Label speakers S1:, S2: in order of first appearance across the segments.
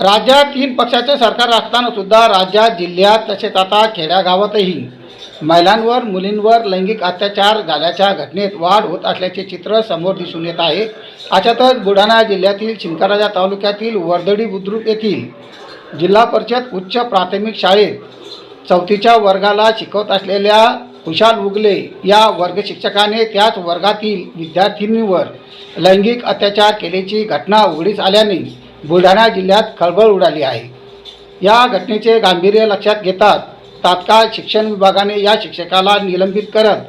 S1: राज्यात तीन पक्षाचे सरकार असताना सुद्धा राज्यात जिल्ह्यात तसेच आता खेड्यागावातही महिलांवर मुलींवर लैंगिक अत्याचार झाल्याच्या घटनेत वाढ होत असल्याचे चित्र समोर दिसून येत आहे. अशातच बुलढाणा जिल्ह्यातील शिंदखेडराजा तालुक्यातील वर्दडी बुद्रुक येथील जिल्हा परिषद उच्च प्राथमिक शाळेत चौथीच्या वर्गाला शिकवत असलेल्या खुशाल उगले या वर्ग शिक्षकाने त्याच वर्गातील विद्यार्थिनीवर लैंगिक अत्याचार केल्याची घटना उघडीस आल्याने बुलढाणा जिल्ह्यात खळबळ उडाली आहे. या घटनेचे गांभीर्य लक्षात घेतात तात्काळ शिक्षण विभागाने या शिक्षकाला निलंबित करत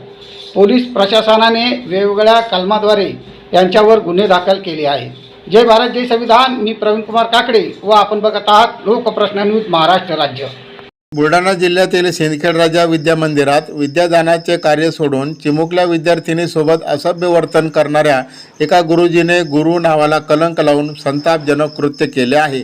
S1: पोलीस प्रशासनाने वेगवेगळ्या कलमाद्वारे यांच्यावर गुन्हे दाखल केले आहे जय भारत जय संविधान. मी प्रवीण कुमार काकडे व आपण बघत आहात लोकप्रश्न न्यूज महाराष्ट्र राज्य.
S2: बुलढाणा जिल्ह्यातील सिंदखेड राजा विद्या मंदिरात विद्यादानाचे कार्य सोडून चिमुकल्या विद्यार्थिनीसोबत असभ्य वर्तन करणाऱ्या एका गुरुजीने गुरु नावाला कलंक लावून संतापजनक कृत्य केले आहे.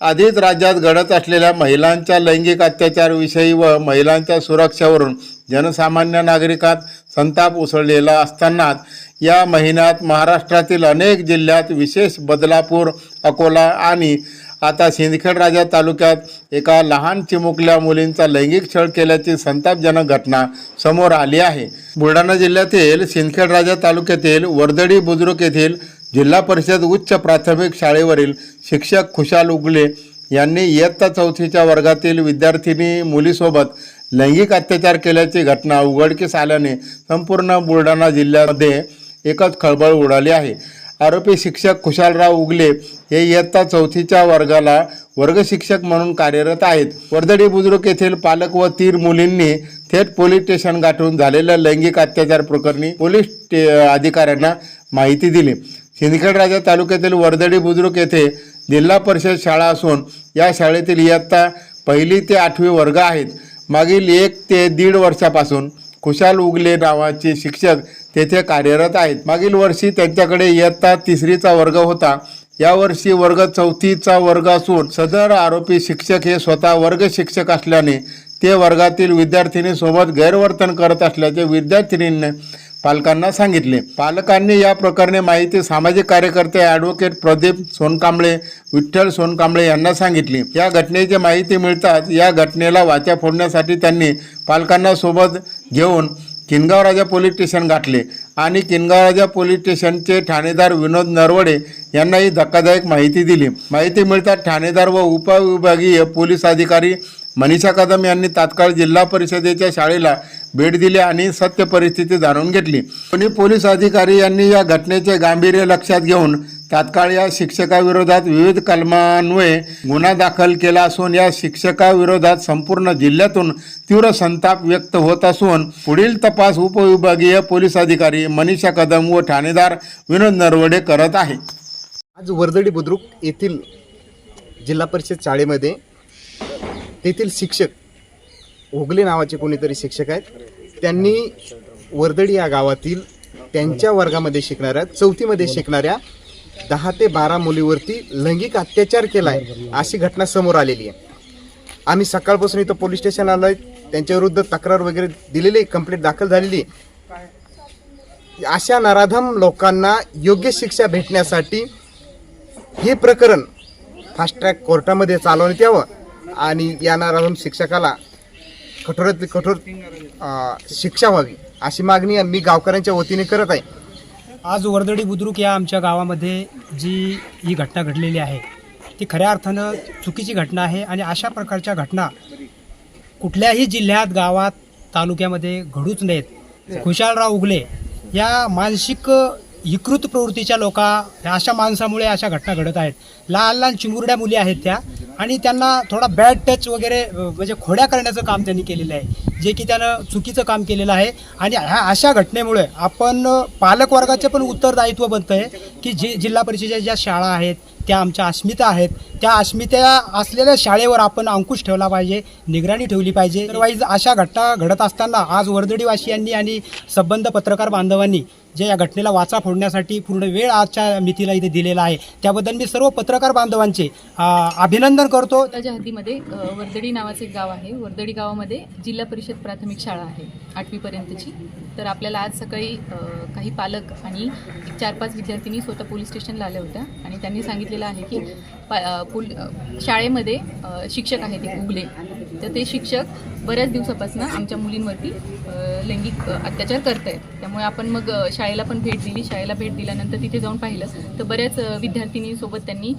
S2: आधीच राज्यात घडत असलेल्या महिलांच्या लैंगिक अत्याचारविषयी व महिलांच्या सुरक्षेवरून जनसामान्य नागरिकात संताप उसळलेला असतानाच या महिन्यात महाराष्ट्रातील अनेक जिल्ह्यात विशेष बदलापूर अकोला आणि आता सिंदखेड राजा तालुक्यात एका लहान चिमुकल्या मुलींचा लैंगिक छळ केल्याची संतापजनक घटना समोर आली आहे. बुलढाणा जिल्ह्यातील सिंदखेड राजा तालुक्यातील वर्दडी बुद्रुक येथील जिल्हा परिषद उच्च प्राथमिक शाळेवरील शिक्षक खुशाल उगले यांनी इयत्ता चौथीच्या वर्गातील विद्यार्थिनी मुलीसोबत लैंगिक अत्याचार केल्याची घटना उघडकीस आल्याने संपूर्ण बुलढाणा जिल्ह्यामध्ये एकच खळबळ उडाली आहे. आरोपी शिक्षक खुशालराव उगले हे इयत्ता चौथीच्या वर्गाला वर्ग शिक्षक म्हणून कार्यरत आहेत. वर्दडी बुजुर्ग येथील पालक व तीन मुलींनी थेट पोलीस स्टेशन गाठून झालेल्या लैंगिक अत्याचार प्रकरणी पोलीस अधिकाऱ्यांना माहिती दिली. सिंदखेडराजा तालुक्यातील वर्दडी बुजुर्ग येथे जिल्हा परिषद शाळा असून या शाळेतील इयत्ता पहिली ते आठवी वर्ग आहेत. मागील एक ते दीड वर्षापासून खुशाल उगले नावाचे शिक्षक तेथे कार्यरत आहेत. मागील वर्षी त्यांच्याकडे इयत्ता तिसरीचा वर्ग होता. यावर्षी वर्ग चौथीचा वर्ग असून सदर आरोपी शिक्षक हे स्वतः वर्ग शिक्षक असल्याने ते वर्गातील विद्यार्थिनीसोबत गैरवर्तन करत असल्याचे विद्यार्थिनींनी पालकांना सांगितले. पालकांनी या प्रकरणी माहिती सामाजिक कार्यकर्ते ॲडव्होकेट प्रदीप सोनकांबळे विठ्ठल सोनकांबळे यांना सांगितली. या घटनेची माहिती मिळताच या घटनेला वाचा फोडण्यासाठी त्यांनी पालकांना सोबत घेऊन किनगाव राजा पोलीस स्टेशन गाठले आणि किनगाव राजा पोलीस स्टेशनचे ठाणेदार विनोद नरवडे यांना ही धक्कादायक माहिती दिली. माहिती मिळताच ठाणेदार व उपविभागीय पोलीस अधिकारी मनीषा कदम यांनी तात्काळ जिल्हा परिषदेच्या शाळेला भेट दिली आणि सत्य परिस्थिती जाणून घेतली. दोन्ही पोलीस अधिकारी यांनी या घटनेचे गांभीर्य लक्षात घेऊन तात्काळ या शिक्षकाविरोधात विविध कलमान्वये गुन्हा दाखल केला असून या शिक्षकाविरोधात संपूर्ण जिल्ह्यातून तीव्र संताप व्यक्त होत असून पुढील तपास उपविभागीय पोलीस अधिकारी मनीषा कदम व ठाणेदार विनोद नरवडे करत आहे.
S3: आज वर्दडी बुद्रुक येथील जिल्हा परिषद शाळेमध्ये तेथील शिक्षक ओगले नावाचे कोणीतरी शिक्षक आहेत. त्यांनी वर्दडी या गावातील त्यांच्या वर्गामध्ये शिकणाऱ्या चौथीमध्ये शिकणाऱ्या दहा ते बारा मुलीवरती लैंगिक अत्याचार केला आहे अशी घटना समोर आलेली आहे. आम्ही सकाळपासून इथं पोलीस स्टेशन आलो आहे त्यांच्याविरुद्ध तक्रार वगैरे दिलेली कंप्लेंट दाखल झालेली आहे. अशा नराधम लोकांना योग्य शिक्षा भेटण्यासाठी हे प्रकरण फास्ट ट्रॅक कोर्टामध्ये चालवण्यात यावं आणि या नराधम शिक्षकाला कठोरातली कठोर शिक्षा व्हावी अशी मागणी मी गावकऱ्यांच्या वतीने करत आहे.
S4: आज वर्दडी बुद्रुक या आमच्या गावामध्ये जी ही घटना घडलेली आहे ती खऱ्या अर्थानं चुकीची घटना आहे आणि अशा प्रकारच्या घटना कुठल्याही जिल्ह्यात गावात तालुक्यामध्ये घडूच नयेत. खुशालराव उगले या मानसिक विकृत प्रवृत्तीच्या लोका अशा माणसामुळे अशा घटना घडत आहेत. लहान लहान चिमुरड्या मुली आहेत त्या आणि त्यांना थोडा बॅड टच वगैरे म्हणजे खोड्या करण्याचं काम त्यांनी केलेलं आहे. जे की त्यानं चुकीचं काम केलेलं आहे. आणि ह्या अशा घटनेमुळे आपण अ, पालकवर्गाचं पण उत्तरदायित्व बनतं आहे की जी जिल्हा परिषदेच्या ज्या शाळा आहेत त्या आमच्या अस्मिता आहेत. त्या अस्मिता असलेल्या शाळेवर आपण अंकुश ठेवला पाहिजे निगराणी ठेवली पाहिजे. अदरवाईज अशा घटना घडत असताना आज वर्दडीवासियांनी आणि संबंध पत्रकार बांधवांनी जे या घटनेला वाचा फोडण्यासाठी पूर्ण वेळ आजच्या मितीला इथे दिलेला आहे. त्याबद्दल मी सर्व पत्रकार बांधवांचे अभिनंदन करतो.
S5: त्याच्या हद्दीमध्ये वर्दडी नावाचे एक गाव आहे. वर्दडी गावामध्ये जिल्हा परिषद प्राथमिक शाळा आहे आठवीपर्यंतची. तर आपल्याला आज सकाळी काही पालक आणि चार पाच विद्यार्थिनी स्वतः पोलीस स्टेशनला आल्या होत्या. आणि त्यांनी सांगितलेलं आहे की पा पुल शाळेमध्ये शिक्षक आहेत एक उगले. तर ते शिक्षक बऱ्याच दिवसापासून आमच्या मुलींवरती लैंगिक अत्याचार करत आहेत त्यामुळे आपण मग शाळेला पण भेट दिली. शाळेला भेट दिल्यानंतर तिथे जाऊन पाहिलं. तर बऱ्याच विद्यार्थिनींसोबत त्यांनी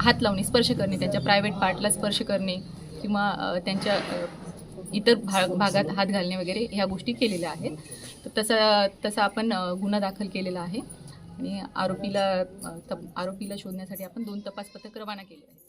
S5: हात लावणे स्पर्श करणे त्यांच्या प्रायव्हेट पार्टला स्पर्श करणे किंवा त्यांच्या इतर भाग भागात हात घालणे वगैरे ह्या गोष्टी केलेल्या आहेत. तर तसा तसा आपण गुन्हा दाखल केलेला आहे. आणि आरोपीला तप आरोपीला शोधण्यासाठी आपण दोन तपास पथक रवाना केले आहे